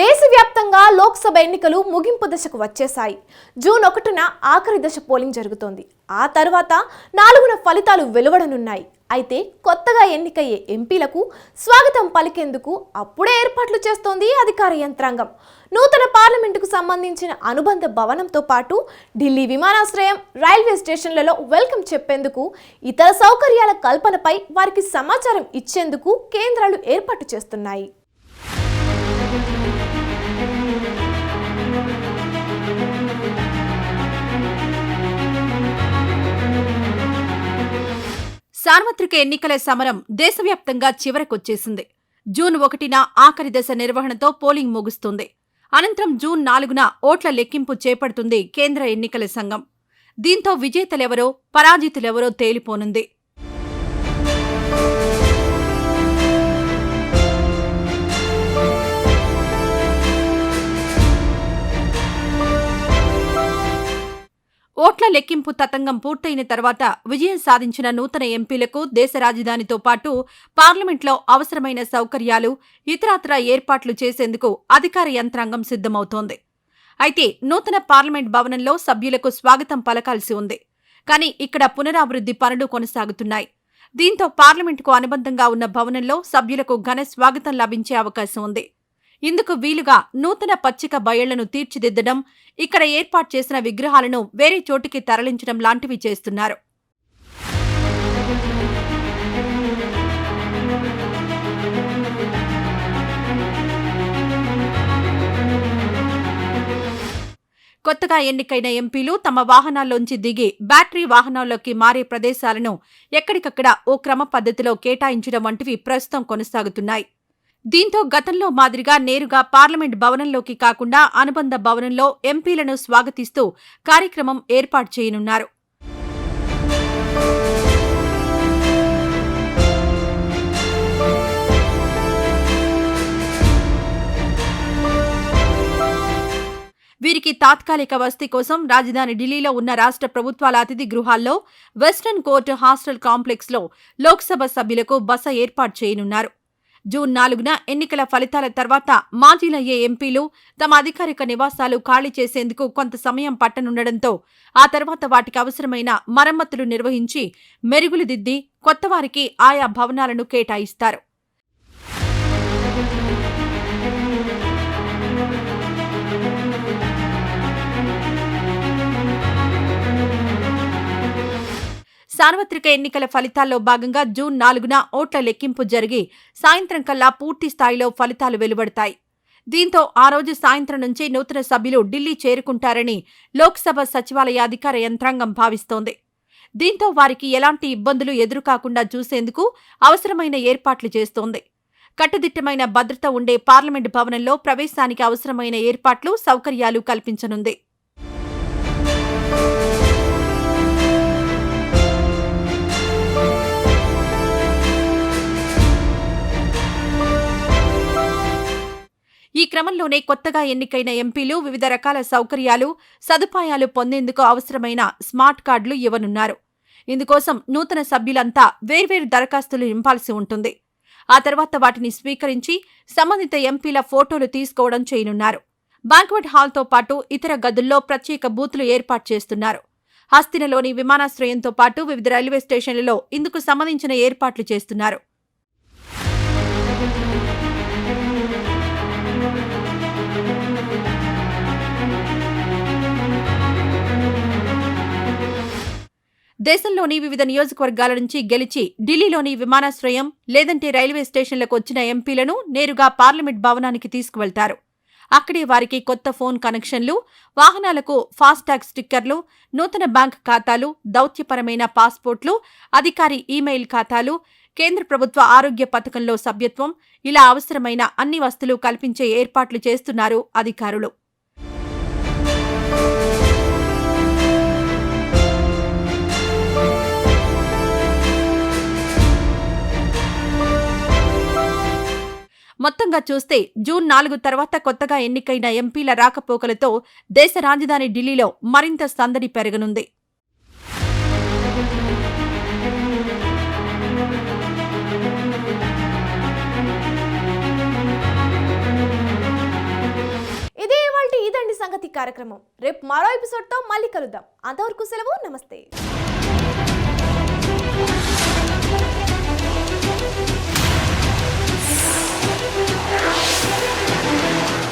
దేశవ్యాప్తంగా లోక్సభ ఎన్నికలు ముగింపు దశకు వచ్చేశాయి. జూన్ ఒకటిన ఆఖరి దశ పోలింగ్ జరుగుతోంది. ఆ తర్వాత నాలుగున ఫలితాలు వెలువడనున్నాయి. అయితే కొత్తగా ఎన్నికయ్యే ఎంపీలకు స్వాగతం పలికేందుకు అప్పుడే ఏర్పాట్లు చేస్తోంది అధికార యంత్రాంగం. నూతన పార్లమెంటుకు సంబంధించిన అనుబంధ భవనంతో పాటు ఢిల్లీ విమానాశ్రయం రైల్వే స్టేషన్లలో వెల్కమ్ చెప్పేందుకు ఇతర సౌకర్యాల కల్పనపై వారికి సమాచారం ఇచ్చేందుకు కేంద్రాలు ఏర్పాటు చేస్తున్నాయి. సార్వత్రిక ఎన్నికల సమరం దేశవ్యాప్తంగా చివరకొచ్చేసింది. జూన్ ఒకటిన ఆఖరి దశ నిర్వహణతో పోలింగ్ ముగుస్తుంది. అనంతరం జూన్ నాలుగున ఓట్ల లెక్కింపు చేపడుతుంది కేంద్ర ఎన్నికల సంఘం. దీంతో విజేతలెవరో పరాజితులెవరో తేలిపోనుంది. ఓట్ల లెక్కింపు తతంగం పూర్తయిన తర్వాత విజయం సాధించిన నూతన ఎంపీలకు దేశ రాజధానితో పాటు పార్లమెంట్లో అవసరమైన సౌకర్యాలు ఇతరత్రా ఏర్పాట్లు చేసేందుకు అధికార యంత్రాంగం సిద్ధమవుతోంది. అయితే నూతన పార్లమెంట్ భవనంలో సభ్యులకు స్వాగతం పలకాల్సి ఉంది. కానీ ఇక్కడ పునరాభివృద్ధి పనులు కొనసాగుతున్నాయి. దీంతో పార్లమెంటుకు అనుబంధంగా ఉన్న భవనంలో సభ్యులకు ఘన స్వాగతం లభించే అవకాశం ఉంది. ఇందుకు వీలుగా నూతన పచ్చిక బయళ్ళను తీర్చిదిద్దడం ఇక్కడ ఏర్పాటు చేసిన విగ్రహాలను వేరే చోటికి తరలించడం లాంటివి చేస్తున్నారు. కొత్తగా ఎన్నికైన ఎంపీలు తమ వాహనాల్లోంచి దిగి బ్యాటరీ వాహనాల్లోకి మారే ప్రదేశాలను ఎక్కడికక్కడ ఓ క్రమ పద్ధతిలో కేటాయించడం వంటివి ప్రస్తుతం కొనసాగుతున్నాయి. దీంతో గతంలో మాదిరిగా నేరుగా పార్లమెంట్ భవనంలోకి కాకుండా అనుబంధ భవనంలో ఎంపీలను స్వాగతిస్తూ కార్యక్రమం ఏర్పాటు చేయనున్నారు. వీరికి తాత్కాలిక వసతి కోసం రాజధాని ఢిల్లీలో ఉన్న రాష్ట్ర ప్రభుత్వాల అతిథి గృహాల్లో వెస్టర్న్ కోర్టు హాస్టల్ కాంప్లెక్స్లో లోక్సభ సభ్యులకు బస ఏర్పాటు చేయనున్నారు. జూన్ నాలుగున ఎన్నికల ఫలితాల తర్వాత మాజీలయ్యే ఎంపీలు తమ అధికారిక నివాసాలు ఖాళీ చేసేందుకు కొంత సమయం పట్టనుండడంతో ఆ తర్వాత వాటికి అవసరమైన మరమ్మతులు నిర్వహించి మెరుగులు దిద్ది కొత్తవారికి ఆయా భవనాలను కేటాయిస్తారు. సార్వత్రిక ఎన్నికల ఫలితాల్లో భాగంగా జూన్ నాలుగున ఓట్ల లెక్కింపు జరిగి సాయంత్రం కల్లా పూర్తి స్థాయిలో ఫలితాలు వెలువడతాయి. దీంతో ఆ రోజు సాయంత్రం నుంచి నూతన సభ్యులు ఢిల్లీ చేరుకుంటారని లోక్సభ సచివాలయ అధికార యంత్రాంగం భావిస్తోంది. దీంతో వారికి ఎలాంటి ఇబ్బందులు ఎదురుకాకుండా చూసేందుకు అవసరమైన ఏర్పాట్లు చేస్తోంది. కట్టుదిట్టమైన భద్రత ఉండే పార్లమెంటు భవనంలో ప్రవేశానికి అవసరమైన ఏర్పాట్లు సౌకర్యాలు కల్పించనుంది. క్రమంలోనే కొత్తగా ఎన్నికైన ఎంపీలు వివిధ రకాల సౌకర్యాలు సదుపాయాలు పొందేందుకు అవసరమైన స్మార్ట్ కార్డులు ఇవ్వనున్నారు. ఇందుకోసం నూతన సభ్యులంతా వేర్వేరు దరఖాస్తులు నింపాల్సి ఉంటుంది. ఆ తర్వాత వాటిని స్వీకరించి సంబంధిత ఎంపీల ఫోటోలు తీసుకోవడం చేయనున్నారు. బ్యాంక్వెట్ హాల్తో పాటు ఇతర గదుల్లో ప్రత్యేక బూతులు ఏర్పాటు చేస్తున్నారు. హస్తినలోని విమానాశ్రయంతో పాటు వివిధ రైల్వే స్టేషన్లలో ఇందుకు సంబంధించిన ఏర్పాట్లు చేస్తున్నారు. దేశంలోని వివిధ నియోజకవర్గాల నుంచి గెలిచి ఢిల్లీలోని విమానాశ్రయం లేదంటే రైల్వే స్టేషన్లకు వచ్చిన ఎంపీలను నేరుగా పార్లమెంట్ భవనానికి తీసుకువెళ్తారు. అక్కడే వారికి కొత్త ఫోన్ కనెక్షన్లు వాహనాలకు ఫాస్టాగ్ స్టిక్కర్లు నూతన బ్యాంక్ ఖాతాలు దౌత్యపరమైన పాస్పోర్ట్లు అధికారి ఈమెయిల్ ఖాతాలు కేంద్ర ప్రభుత్వ ఆరోగ్య పథకంలో సభ్యత్వం ఇలా అవసరమైన అన్ని వస్తువులు కల్పించే ఏర్పాట్లు చేస్తున్నారు అధికారులు. మొత్తంగా చూస్తే జూన్ నాలుగు తర్వాత కొత్తగా ఎన్నికైన ఎంపీల రాకపోకలతో దేశ రాజధాని ఢిల్లీలో మరింత సందడి పెరగనుంది. ఇదే ఇదండి సంగతి కార్యక్రమం. రేపు మరో ఎపిసోడ్తో మళ్ళీ కలుద్దాం. అంతవరకు సెలవు నమస్తే.